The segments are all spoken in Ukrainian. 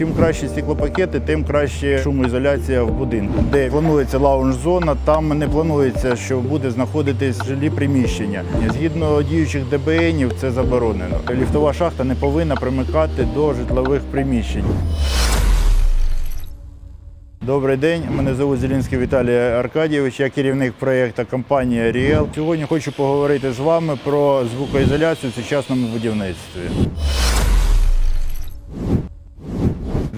Чим кращі стеклопакети, тим краще шумоізоляція в будинку. Де планується лаунж-зона, там не планується, що буде знаходитись жилі приміщення. Згідно діючих ДБНів, це заборонено. Ліфтова шахта не повинна примикати до житлових приміщень. Добрий день, мене звуть Зелінський Віталій Аркадійович, я керівник проєкту компанії Аріел. Сьогодні хочу поговорити з вами про звукоізоляцію в сучасному будівництві.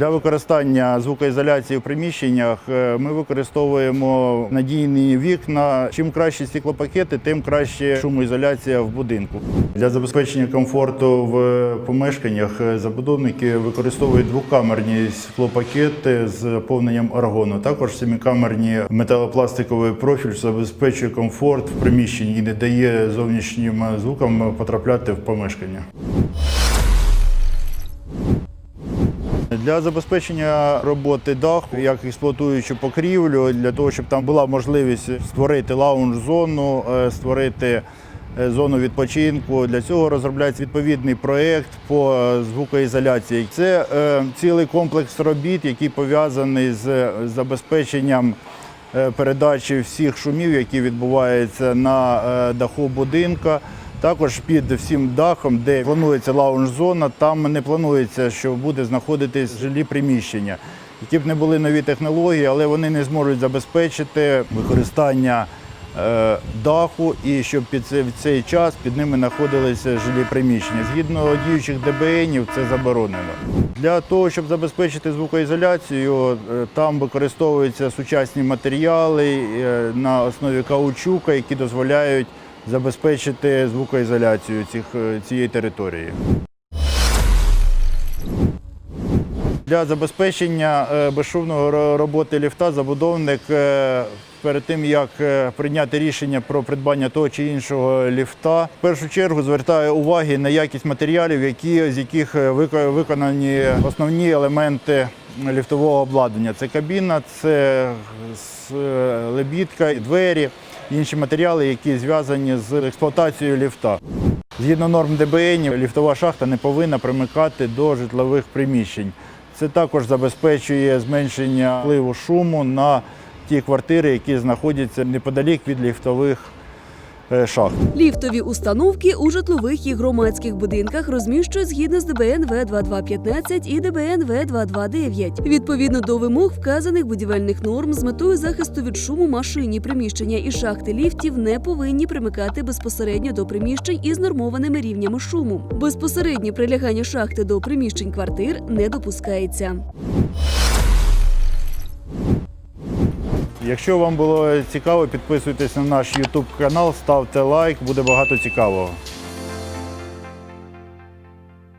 Для використання звукоізоляції в приміщеннях е, ми використовуємо надійні вікна. Чим кращі стеклопакети, тим краще шумоізоляція в будинку. Для забезпечення комфорту в помешканнях е, забудовники використовують двокамерні склопакети з повненням аргону. Також семикамерні металопластиковий профіль забезпечує комфорт в приміщенні і не дає зовнішнім звукам потрапляти в помешкання. Для забезпечення роботи даху, як експлуатуючу покрівлю, для того, щоб там була можливість створити лаунж-зону, е, створити е, зону відпочинку. Для цього розробляється відповідний проєкт по е, звукоізоляції. Це цілий комплекс робіт, який пов'язаний з забезпеченням передачі всіх шумів, які відбуваються на даху будинка. Також під всім дахом, де планується лаунж-зона, там не планується, що буде знаходитись жилі приміщення. Які б не були нові технології, але вони не зможуть забезпечити використання е, даху і щоб під цей, в цей час під ними знаходилися жилі приміщення. Згідно діючих ДБНів, це заборонено. Для того, щоб забезпечити звукоізоляцію, е, там використовуються сучасні матеріали е, на основі каучука, які дозволяють забезпечити звукоізоляцію цих, е, цієї території. Для забезпечення е, безшумного роботи ліфта забудовник е, перед тим як прийняти рішення про придбання того чи іншого ліфта, в першу чергу звертає уваги на якість матеріалів, які, з яких виконані основні елементи ліфтового обладнання. Це кабіна, це лебідка, двері, інші матеріали, які зв'язані з експлуатацією ліфта. Згідно норм ДБН, ліфтова шахта не повинна примикати до житлових приміщень. Це також забезпечує зменшення впливу шуму на ті квартири, які знаходяться неподалік від ліфтових шахт. Ліфтові установки у житлових і громадських будинках розміщують згідно з ДБН В2215 і ДБН В229. Відповідно до вимог вказаних будівельних норм з метою захисту від шуму машині приміщення і шахти ліфтів не повинні примикати безпосередньо до приміщень із нормованими рівнями шуму. Безпосереднє прилягання шахти до приміщень квартир не допускається. Якщо вам було цікаво, підписуйтесь на наш YouTube канал, ставте лайк, буде багато цікавого.